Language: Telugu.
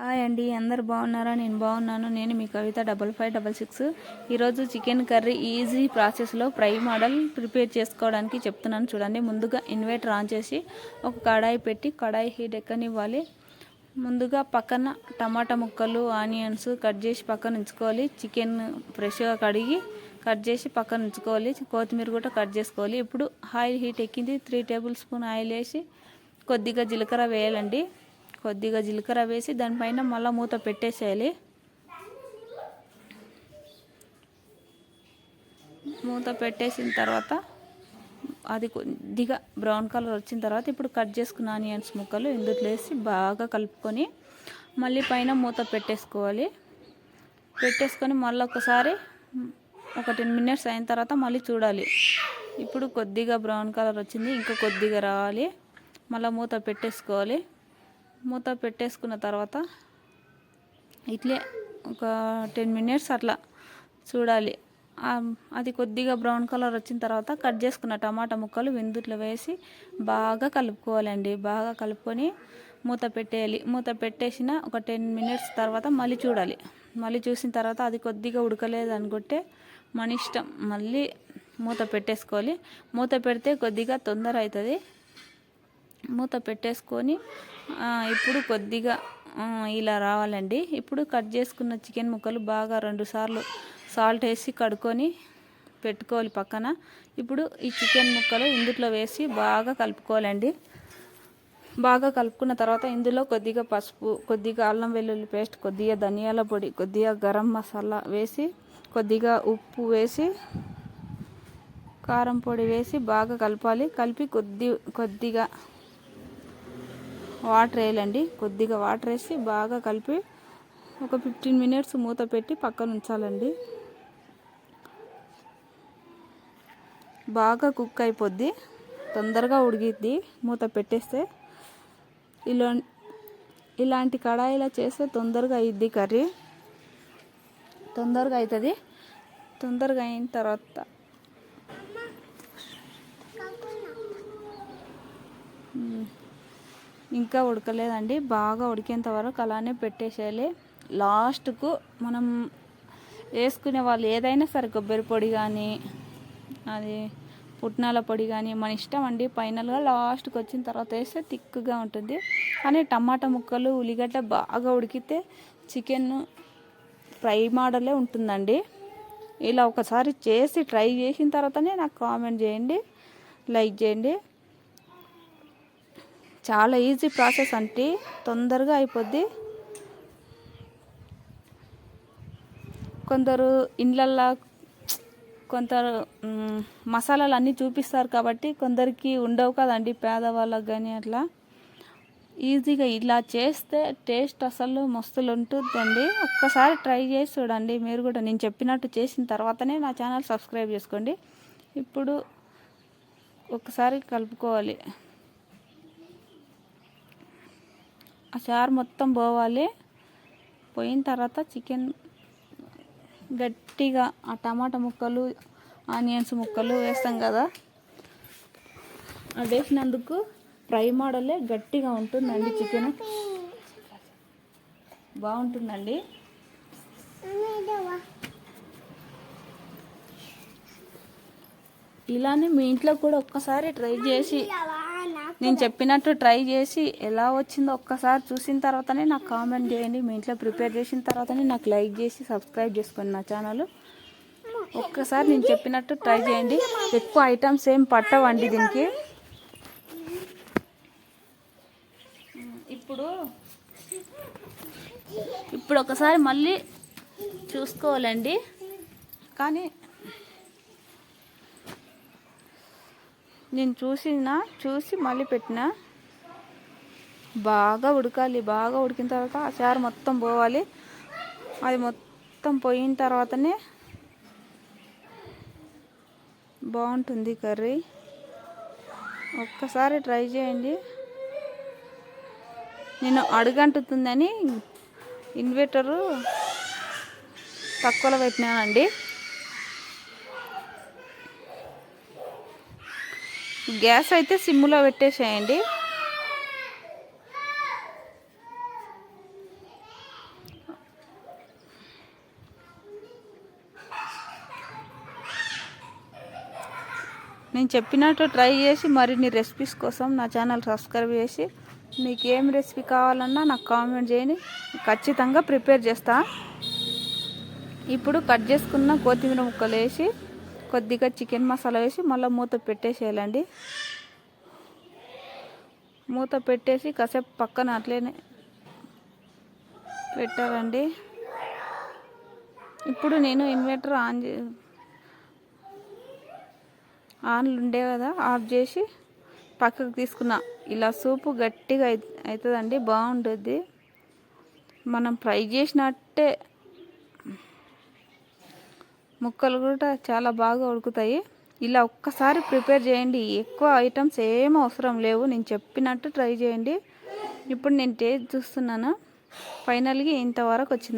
హాయ్ అండి అందరు బాగున్నారా? నేను బాగున్నాను. నేను మీ Kavitha double five double six. ఈరోజు చికెన్ కర్రీ ఈజీ ప్రాసెస్లో ఫ్రై మోడల్ ప్రిపేర్ చేసుకోవడానికి చెప్తున్నాను చూడండి. ముందుగా ఇన్వర్టర్ ఆన్ చేసి ఒక కడాయి పెట్టి కడాయి హీట్ ఎక్కనివ్వాలి. ముందుగా పక్కన టమాటా ముక్కలు ఆనియన్స్ కట్ చేసి పక్కన ఉంచుకోవాలి. చికెన్ ఫ్రెష్గా కడిగి కట్ చేసి పక్కన ఉంచుకోవాలి. కొత్తిమీర కూడా కట్ చేసుకోవాలి. ఇప్పుడు ఆయిల్ హీట్ ఎక్కింది. త్రీ టేబుల్ స్పూన్ ఆయిల్ వేసి కొద్దిగా జీలకర్ర వేయాలండి. కొద్దిగా జీలకర్ర వేసి దానిపైన మళ్ళీ మూత పెట్టేసేయాలి. మూత పెట్టేసిన తర్వాత అది కొద్దిగా బ్రౌన్ కలర్ వచ్చిన తర్వాత ఇప్పుడు కట్ చేసుకున్న ఆనియన్స్ ముక్కలు ఇందులో వేసి బాగా కలుపుకొని మళ్ళీ పైన మూత పెట్టేసుకోవాలి. పెట్టేసుకొని మళ్ళీ ఒకసారి ఒక టెన్ మినిట్స్ అయిన తర్వాత మళ్ళీ చూడాలి. ఇప్పుడు కొద్దిగా బ్రౌన్ కలర్ వచ్చింది ఇంకా కొద్దిగా రావాలి. మళ్ళీ మూత పెట్టేసుకోవాలి. మూత పెట్టేసుకున్న తర్వాత ఇట్లే ఒక టెన్ మినిట్స్ అట్లా చూడాలి. అది కొద్దిగా బ్రౌన్ కలర్ వచ్చిన తర్వాత కట్ చేసుకున్న టమాటా ముక్కలు విందుట్లో వేసి బాగా కలుపుకోవాలండి. బాగా కలుపుకొని మూత పెట్టేయాలి. మూత పెట్టేసిన ఒక టెన్ మినిట్స్ తర్వాత మళ్ళీ చూడాలి. మళ్ళీ చూసిన తర్వాత అది కొద్దిగా ఉడకలేదు అనుకుంటే మన ఇష్టం. మళ్ళీ మూత పెట్టేసుకోవాలి. మూత పెడితే కొద్దిగా తొందర అవుతుంది. మూత పెట్టేసుకొని ఇప్పుడు కొద్దిగా ఇలా రావాలండి. ఇప్పుడు కట్ చేసుకున్న చికెన్ ముక్కలు బాగా రెండు సార్లు సాల్ట్ వేసి కడుక్కొని పెట్టుకోవాలి పక్కన. ఇప్పుడు ఈ చికెన్ ముక్కలు ఇందులో వేసి బాగా కలుపుకోవాలండి. బాగా కలుపుకున్న తర్వాత ఇందులో కొద్దిగా పసుపు కొద్దిగా అల్లం వెల్లుల్లి పేస్ట్ కొద్దిగా ధనియాల పొడి కొద్దిగా గరం మసాలా వేసి కొద్దిగా ఉప్పు వేసి కారం పొడి వేసి బాగా కలపాలి. కలిపి కొద్ది కొద్దిగా వాటర్ వేయాలండి. కొద్దిగా వాటర్ వేసి బాగా కలిపి ఒక ఫిఫ్టీన్ మినిట్స్ మూత పెట్టి పక్కన ఉంచాలండి. బాగా కుక్ అయిపోద్ది. తొందరగా ఉడిగిద్ది మూత పెట్టేస్తే ఇలా ఇలాంటి కడాయిలా చేస్తే తొందరగా అయ్యిద్ది కర్రీ. తొందరగా అవుతుంది తొందరగా అయిన తర్వాత ఇంకా ఉడకలేదండి. బాగా ఉడికేంత వరకు అలానే పెట్టేసేయాలి. లాస్ట్కు మనం వేసుకునే వాళ్ళు ఏదైనా సరే కొబ్బరి పొడి కానీ అది పుట్నాల పొడి కానీ మన ఇష్టం అండి. ఫైనల్గా లాస్ట్కి వచ్చిన తర్వాత వేస్తే థిక్గా ఉంటుంది. కానీ టమాటా ముక్కలు ఉల్లిగడ్డ బాగా ఉడికితే చికెన్ ఫ్రై మోడలే ఉంటుందండి. ఇలా ఒకసారి చేసి ట్రై చేసిన తర్వాతనే నాకు కామెంట్ చేయండి లైక్ చేయండి. చాలా ఈజీ ప్రాసెస్ అంటే తొందరగా అయిపోద్ది. కొందరు ఇండ్లల్లో కొంత మసాలాలు అన్నీ చూపిస్తారు కాబట్టి కొందరికి ఉండవు కదండి పేదవాళ్ళకి కానీ అట్లా. ఈజీగా ఇలా చేస్తే టేస్ట్ అసలు మస్తులు ఉంటుందండి. ఒక్కసారి ట్రై చేసి చూడండి. మీరు కూడా నేను చెప్పినట్టు చేసిన తర్వాతనే నా ఛానల్ సబ్స్క్రైబ్ చేసుకోండి. ఇప్పుడు ఒకసారి కలుపుకోవాలి. ఆ చారు మొత్తం పోవాలి. పోయిన తర్వాత చికెన్ గట్టిగా ఆ టమాటా ముక్కలు ఆనియన్స్ ముక్కలు వేస్తాం కదా. అది వేసినందుకు ఫ్రై మోడలే గట్టిగా ఉంటుందండి చికెన్. బాగుంటుందండి. ఇలానే మీ ఇంట్లో కూడా ఒక్కసారి ట్రై చేసి నేను చెప్పినట్టు ట్రై చేసి ఎలా వచ్చిందో ఒక్కసారి చూసిన తర్వాతనే నాకు కామెంట్ చేయండి. మీ ఇంట్లో ప్రిపేర్ చేసిన తర్వాతనే నాకు లైక్ చేసి సబ్స్క్రైబ్ చేసుకోండి నా ఛానల్. ఒక్కసారి నేను చెప్పినట్టు ట్రై చేయండి. ఎక్కువ ఐటమ్స్ ఏం పట్టవండి దీనికి. ఇప్పుడు ఇప్పుడు ఒకసారి మళ్ళీ చూసుకోవాలండి. కానీ నేను చూసిన చూసి మళ్ళీ పెట్టిన బాగా ఉడకాలి బాగా ఉడికిన తర్వాత ఆ చారు మొత్తం పోవాలి. అది మొత్తం పోయిన తర్వాతనే బాగుంటుంది కర్రీ. ఒక్కసారి ట్రై చేయండి. నేను అడుగంటుతుందని ఇన్వర్టరు తక్కువలో పెట్టినానండి. గ్యాస్ అయితే సిమ్లో పెట్టేసేయండి. నేను చెప్పినట్టు ట్రై చేసి మరిన్ని రెసిపీస్ కోసం నా ఛానల్ సబ్స్క్రైబ్ చేసి మీకు ఏం రెసిపీ కావాలన్నా నాకు కామెంట్ చేయని ఖచ్చితంగా ప్రిపేర్ చేస్తా. ఇప్పుడు కట్ చేసుకున్న కొత్తిమీర ముక్కలు వేసి కొద్దిగా చికెన్ మసాలా వేసి మళ్ళీ మూత పెట్టేసేయాలండి. మూత పెట్టేసి కాసేపు పక్కన అట్లనే పెట్టాలండి. ఇప్పుడు నేను ఇన్వర్టర్ ఆన్ చే ఆన్లు ఉండే కదా ఆఫ్ చేసి పక్కకు తీసుకున్నా ఇలా సూపు గట్టిగా అవుతుందండి బాగుంటుంది మనం ఫ్రై చేసినట్టే ముక్కలు కూడా చాలా బాగా ఉడుకుతాయి. ఇలా ఒక్కసారి ప్రిపేర్ చేయండి. ఎక్కువ ఐటమ్స్ ఏం అవసరం లేవు. నేను చెప్పినట్టు ట్రై చేయండి. ఇప్పుడు నేను టేస్ట్ చూస్తున్నాను. ఫైనల్గా ఇంతవరకు వచ్చింది.